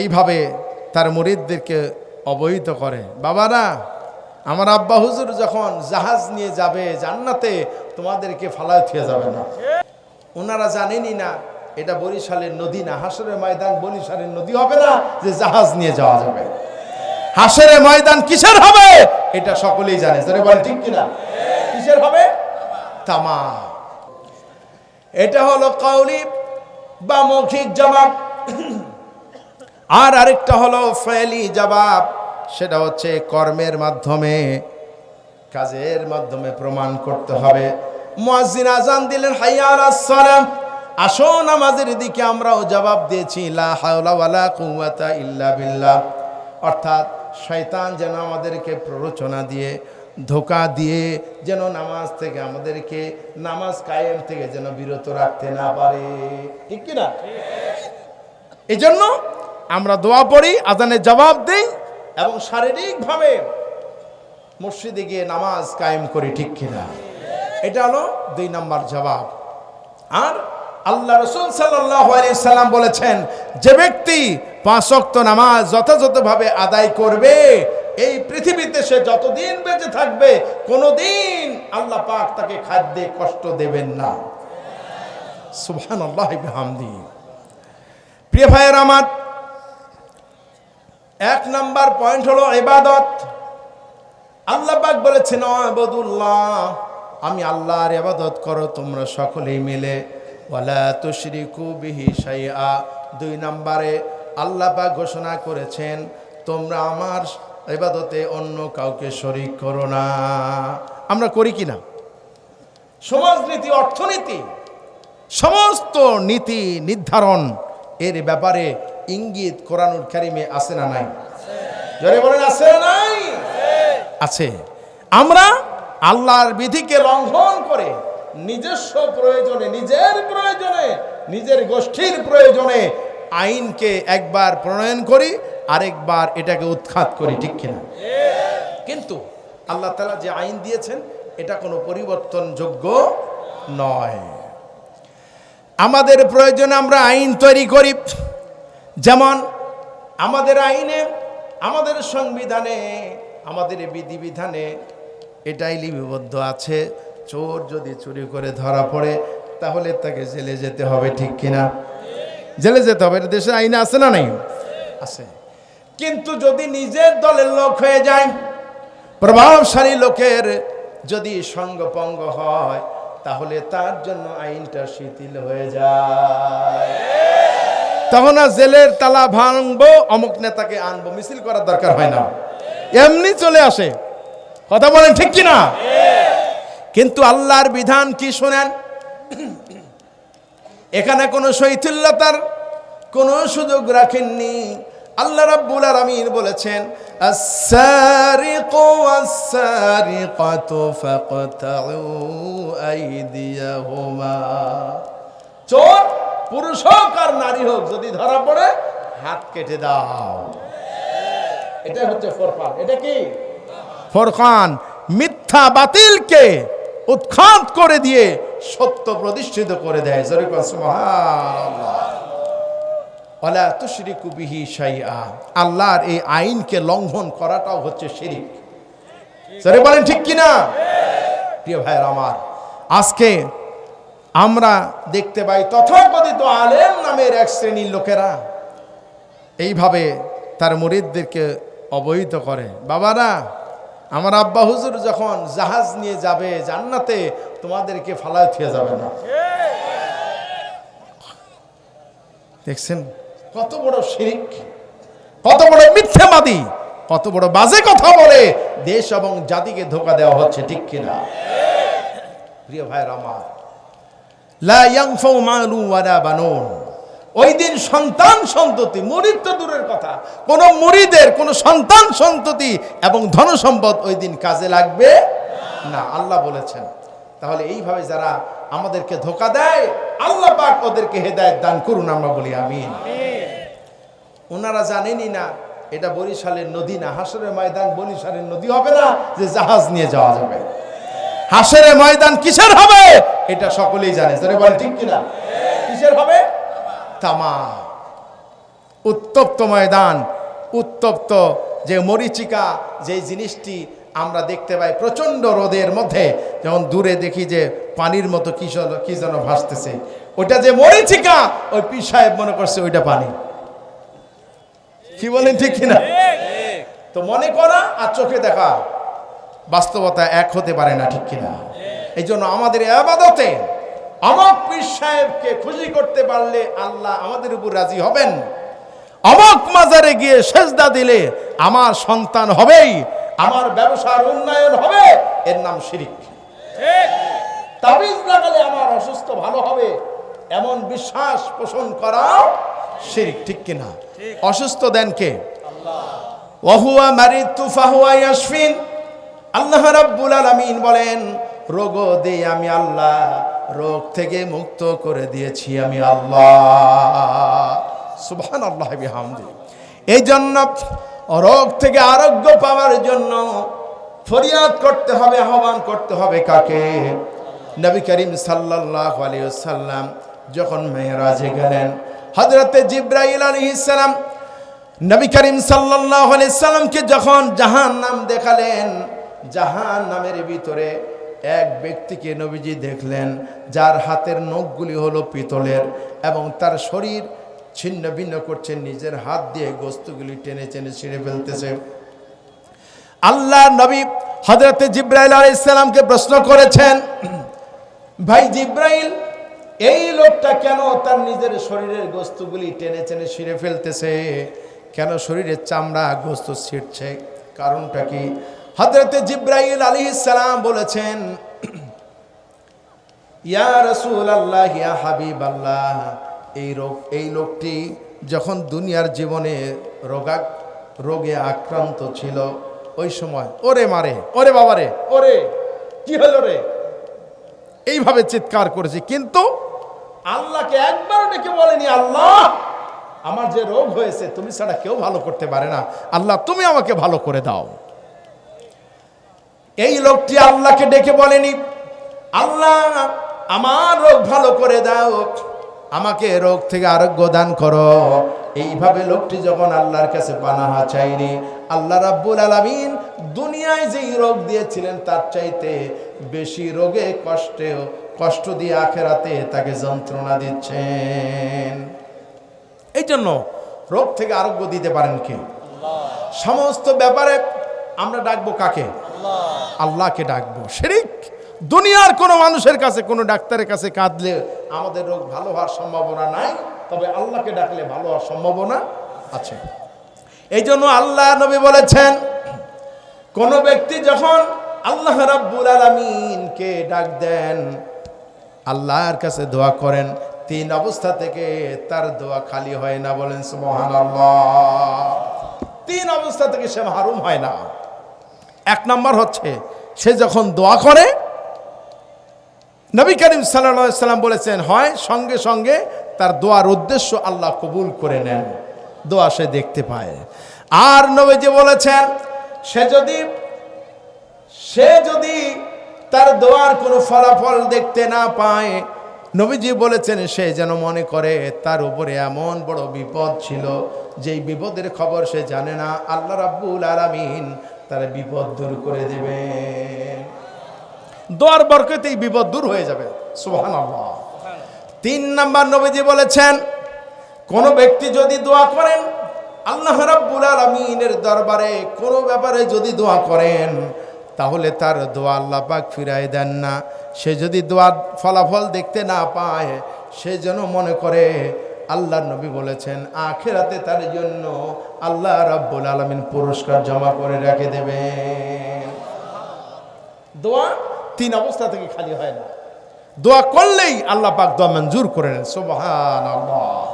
এইভাবে তার মরিদদেরকে অবহিত করে। বাবারা, আমার আব্বা হুজুর যখন জাহাজ নিয়ে যাবে জান্নাতে, তোমাদেরকে ফালায় থুয়ে যাবে না। ওনারা জানেনই না, এটা বরিশালের নদী না, হাসরের ময়দান বরিশালের নদী হবে না যে জাহাজ নিয়ে যাওয়া যাবে। হাসরের ময়দান কিসের হবে? এটা সকলেই জানে। ঠিক কিনা? কিসের হবে? তামা। এটা হলো কাউলি বা মৌখিক জবাব। আর আরেকটা হলো ফেলি জবাব সেটা হচ্ছে কর্মের মাধ্যমে কাজের মাধ্যমে প্রমাণ করতে হবে। মুয়াজ্জিন আজান দিলেন হাইয়া আলাস সালাম আসো নামাজের দিকে আমরাও জবাব দিয়েছি লা হাওলা ওয়ালা কুওয়াতা ইল্লা বিল্লাহ। অর্থাৎ শয়তান যেন আমাদেরকে প্ররোচনা দিয়ে ধোকা দিয়ে যেন নামাজ থেকে আমাদেরকে নামাজ কায়েম থেকে যেন বিরত রাখতে না পারে। ঠিক কি না এই জন্য আমরা দোয়া পড়ি, আজানের জবাব দিই এবং শারীরিকভাবে মসজিদে গিয়ে নামাজ কায়েম করি, ঠিক কিনা? এটা হলো দুই নম্বর জবাব। আর আল্লাহ রসুল সাল্লাম বলেছেন, যে ব্যক্তি পাঁচ ওয়াক্ত নামাজ যথাযথভাবে আদায় করবে, এই পৃথিবীতে সে যতদিন বেঁচে থাকবে, কোনোদিন আল্লাহ পাক তাকে খাদ্যে কষ্ট দেবেন না। সুবহান আল্লাহ হামদি প্রিয় ভাইয়ের আমার এক নাম্বার পয়েন্ট হলো এবাদত আল্লাহ পাক বলেছেন, আবদুল্লাহ, আমি আল্লাহর এবাদত করো, তোমরা সকলেই মিলে। ওয়ালা তুশরিকু বিহি শাইআ। দুই নম্বরে আল্লাহ পাক ঘোষণা করেছেন, তোমরা আমার ইবাদতে অন্য কাউকে শরিক করো না। আমরা করি কি না? সমাজনীতি অর্থনীতি, সমস্ত নীতি নির্ধারণ, এর ব্যাপারে ইঙ্গিত কোরআনুল কারিমে আছে না নাই? জোরে বলেন, আছে না নাই? আছে। আমরা আল্লাহর বিধিকে লঙ্ঘন করে নিজস্ব প্রয়োজনে, নিজের প্রয়োজনে, নিজের গোষ্ঠীর প্রয়োজনে আইনকে একবার প্রণয়ন করি, আরেকবার এটাকে উৎখাত করি, ঠিক কিনা? কিন্তু আল্লাহ তালা যে আইন দিয়েছেন, এটা কোনো পরিবর্তনযোগ্য নয়। আমাদের প্রয়োজনে আমরা আইন তৈরি করি। যেমন আমাদের আইনে, আমাদের সংবিধানে, আমাদের বিধিবিধানে এটাই লিপিবদ্ধ আছে, চোর যদি চুরি করে ধরা পড়ে, তাহলে তাকে জেলে যেতে হবে, ঠিক কিনা? জেলে যেতে হবে, এটা দেশের আইনে আছে না নাই? আছে। কিন্তু যদি নিজের দলের লোক হয়ে যায়, প্রভাবশালী লোকের যদি সঙ্গপঙ্গ হয়, তাহলে তার জন্য আইনটা শিথিল হয়ে যায়। তখন আর জেলের তালা ভাঙবো, অমুক নেতাকে আনব, মিছিল করার দরকার হয় না। এমনি চলে আসে। কথা বলেন ঠিক কি না কিন্তু আল্লাহর বিধান কি শোনেন? এখানে কোনো শৈথিল্যতার কোনো সুযোগ রাখেননি। আল্লাহ রাব্বুল আলামিন বলেছেন, আস-সারিকু ওয়াস-সারিকাতু ফাকতাউ আইদিয়াহুমা। চোর পুরুষ হোক আর নারী হোক, যদি ধরা পড়ে, হাত কেটে দাও। এটা হচ্ছে ফরকান এটা কি? ফরকান মিথ্যা বাতিলকে উৎখাত করে দিয়ে সত্য প্রতিষ্ঠিত করে দেয়। কোন আল্লাহর এই আইনকে লঙ্ঘন করাটাও হচ্ছে শিরিক। জোরে বলেন ঠিক কি না প্রিয় ভাইয়ের আমার, আজকে আমরা দেখতে পাই তথাকথিত আলেম নামের এক শ্রেণির লোকেরা। এইভাবে তার মরিদদেরকে অবহিত করে। বাবারা, আমার আব্বা হুজুর যখন জাহাজ নিয়ে যাবে জান্নাতে, তোমাদেরকে ফালায় থুয়ে যাবে না। দেখছেন? কত বড় শিরিক, কত বড় মিথ্যাবাদী, কত বড় বাজে কথা বলে দেশ এবং জাতিকে ধোকা দেওয়া হচ্ছে, ঠিক কিনা? প্রিয় ভাইয়ের আমার লা ইয়ানফাউ মালু ওয়ালা বানুন। ওই দিন সন্তান সন্ততি, মুরিদ তো দূরের কথা, কোন মুরিদের, কোন সন্তান সন্ততি এবং ধন সম্পদ ওই দিন কাজে লাগবে না। আল্লাহ বলেছেন, তাহলে এইভাবে যারা আমাদেরকে ধোকা দেয়, আল্লাহ পাক ওদেরকে হেদায়েত দান করুন, আমরা বলি আমিন। ওনারা জানেনই না, এটা বরিশালের নদী না, হাসরের ময়দান বরিশালের নদী হবে না যে জাহাজ নিয়ে যাওয়া যাবে। হাসের ময়দান কিসের হবে? এটা সকলেই জানে। তাহলে বলে ঠিক কিনা? কিসের হবে? তামা। উত্তপ্ত ময়দান উত্তপ্ত যে মরিচিকা যে জিনিসটি আমরা দেখতে পাই প্রচণ্ড রোদের মধ্যে যেমন দূরে দেখি যে পানির মতো কি যেন- কি যেন ভাসতেছে। ওটা যে মরিচিকা ওই পি সাহেব মনে করছে ওইটা পানি। কি বলেন ঠিক কিনা? তো মনে করা আর চোখে দেখা বাস্তবতা এক হতে পারে না ঠিক কিনা? এই জন্য আমাদের আবাদতে অমক পীর সাহেবকে খুশি করতে পারলে আল্লাহ আমাদের উপর রাজি হবেন। অমক মাজারে গিয়ে সেজদা দিলে আমার সন্তান হবেই আমার ব্যবসার উন্নয়ন হবে এর নাম শিরিক। তাবিজ লাগালে আমার অসুস্থ ভালো হবে এমন বিশ্বাস পোষণ করা শিরিক ঠিক কিনা? অসুস্থ দেন কে? ওহুয়া মারিতু ফাহুয়া ইয়াশফিন। আল্লাহ রাব্বুল আলামিন বলেন রোগ দে আমি আল্লাহ, রোগ থেকে মুক্ত করে দিয়েছি আমি আল্লাহ। বিহামদি। এই জন্য রোগ থেকে আরোগ্য পাওয়ার জন্য ফরিয়াদ করতে হবে, আহ্বান করতে হবে কাকে? নবী করিম সাল্লাল্লাহু আলাইহি সাল্লাম যখন মেহরাজে গেলেন, হযরতে জিব্রাইল আলাইহিস সালাম নবী করিম সাল্লাল্লাহু আলাইহি সাল্লামকে যখন জাহান নাম দেখালেন জাহান নামের ভিতরে এক ব্যক্তিকে নবীজি দেখলেন, যার হাতের নখগুলি হলো পিতলের এবং তার শরীর ছিন্ন ভিন্ন করছে, নিজের হাত দিয়ে গোস্তগুলি টেনে টেনে ছিঁড়ে ফেলতেছে। আল্লাহ নবী হজরতে জিব্রাইল আলাইসাল্লামকে প্রশ্ন করেছেন, ভাই জিব্রাইল, এই লোকটা কেন তার নিজের শরীরের গোস্তগুলি টেনে টেনে ছিঁড়ে ফেলতেছে? কেন শরীরের চামড়া গোস্ত ছিঁড়ছে? কারণটা কি? হজরতে জিব্রাইল আলী সালাম বলেছেন এই রোগ, এই লোকটি যখন দুনিয়ার জীবনে রোগা, রোগে আক্রান্ত ছিল, ওই সময় ওরে মারে, ওরে বাবারে, ওরে, কি হলো রে? এইভাবে চিৎকার করেছে। কিন্তু আল্লাহকে একবার ডেকে বলেনি, আল্লাহ, আমার যে রোগ হয়েছে, তুমি ছাড়া কেউ ভালো করতে পারে না। আল্লাহ, তুমি আমাকে ভালো করে দাও। এই লোকটি আল্লাহকে ডেকে বলেনি, আল্লাহ, আমার রোগ ভালো করে দাও, আমাকে রোগ থেকে আরোগ্য দান করো। এইভাবে লোকটি যখন আল্লাহর কাছে পানাহা চাইনি, আল্লাহ রাব্বুল আলামিন দুনিয়ায় যেই রোগ দিয়েছিলেন তার চাইতে বেশি রোগে কষ্টেও, কষ্ট দিয়ে আখেরাতে তাকে যন্ত্রণা দিচ্ছেন। এই জন্য রোগ থেকে আরোগ্য দিতে পারেন কে সমস্ত ব্যাপারে আমরা ডাকবো কাকে? আল্লাহকে ডাকবো। শেরিক! দুনিয়ার কোনো মানুষের কাছে, কোনো ডাক্তারের কাছে কাঁদলে আমাদের রোগ ভালো হওয়ার সম্ভাবনা নাই, তবে আল্লাহকে ডাকলে ভালো হওয়ার সম্ভাবনা আছে। এই জন্য আল্লাহ নবী বলেছেন, কোন ব্যক্তি যখন আল্লাহ রাব্বুল আলামিনকে ডাক দেন, আল্লাহর কাছে দোয়া করেন, তিন অবস্থা থেকে তার দোয়া খালি হয় না বলেন সুবহানাল্লাহ। তিন অবস্থা থেকে সে মাহরুম হয় না। এক নম্বর হচ্ছে, সে যখন দোয়া করে, নবী করিম সাল্লা সাল্লাম বলেছেন, হয়, সঙ্গে সঙ্গে তার দোয়ার উদ্দেশ্য আল্লাহ কবুল করে নেন। দোয়া সে দেখতে পায়। আর নবীজি বলেছেন, সে যদি সে যদি তার দোয়ার কোনো ফলাফল দেখতে না পায়, নবীজি বলেছেন, সে যেন মনে করে তার উপরে এমন বড় বিপদ ছিল, যেই বিপদের খবর সে জানে না। আল্লাহ রাব্বুল আলামিন তার বিপদ দূর করে দেবেন দোয়ার বরকতেই বিপদ দূর হয়ে যাবে। সুবহানাল্লাহ। তিন নাম্বার নবীজি বলেছেন, কোন ব্যক্তি যদি দোয়া করেন, আল্লাহ রাব্বুল আলামিনের দরবারে কোনো ব্যাপারে যদি দোয়া করেন, তাহলে তার দোয়া আল্লাহ পাক ফিরাই দেন না। সে যদি দোয়ার ফলাফল দেখতে না পায়, সে যেন মনে করে আল্লাহ নবী বলেছেন, আখেরাতে তার জন্য আল্লাহ রাব্বুল আলমিন পুরস্কার জমা করে রেখে দেবেন। দোয়া তিন অবস্থা থেকে খালি হয় না। দোয়া করলেই আল্লাহ পাক দোয়া মঞ্জুর করে নেন সোবাহান আল্লাহ